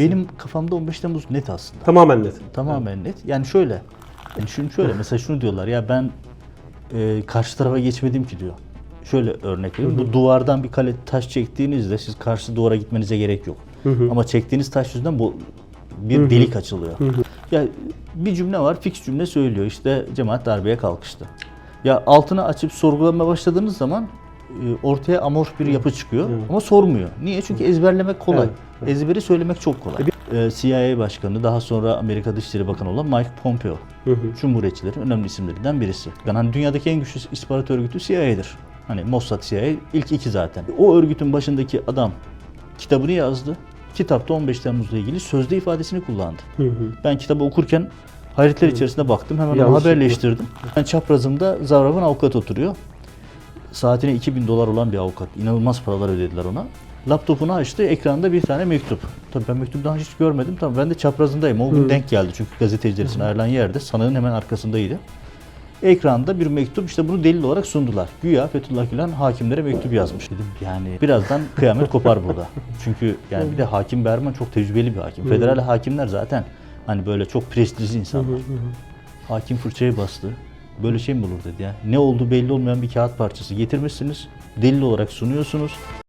benim kafamda 15 Temmuz net aslında. Tamamen net. Tamamen net. Yani şöyle. Yani şunu şöyle mesela şunu diyorlar ya ben e, karşı tarafa geçmedim ki diyor. Şöyle örnek vereyim. Bu duvardan bir kale taş çektiğinizde siz karşı duvara gitmenize gerek yok. Ama çektiğiniz taş yüzünden bu bir delik açılıyor. Ya bir cümle var, fix cümle söylüyor. İşte cemaat darbeye kalkıştı. Ya altını açıp sorgulamaya başladığınız zaman ortaya amorf bir yapı çıkıyor ama sormuyor. Niye? Çünkü ezberlemek kolay. Evet, Ezberi söylemek çok kolay. Ee, CIA Başkanı, daha sonra Amerika Dışişleri Bakanı olan Mike Pompeo. Cumhuriyetçilerin önemli isimlerinden birisi. Yani dünyadaki en güçlü istihbarat örgütü CIA'dir. Hani Mossad CIA ilk iki zaten. O örgütün başındaki adam kitabını yazdı. Kitapta 15 Temmuz'la ilgili sözde ifadesini kullandı. Ben kitabı okurken hayretler içerisinde baktım. Hemen onu haberleştirdim. Ben çaprazımda Zavrav'ın avukat oturuyor. Saatine 2000 dolar olan bir avukat. İnanılmaz paralar ödediler ona. Laptopunu açtı, ekranda bir tane mektup. Tabii ben mektubu daha hiç görmedim. Tabii ben de çaprazındayım. O gün denk geldi çünkü gazeteciler için ayrılan yerde. Sanığın hemen arkasındaydı. Ekranda bir mektup işte bunu delil olarak sundular. Güya Fethullah Gülen hakimlere mektup yazmış. Dedim yani birazdan kıyamet kopar burada. Çünkü yani bir de hakim Berman çok tecrübeli bir hakim. Federal hakimler zaten hani böyle çok prestijli insanlar. Hakim fırçayı bastı. Böyle şey mi olur dedi ya. Ne olduğu belli olmayan bir kağıt parçası getirmişsiniz. Delil olarak sunuyorsunuz.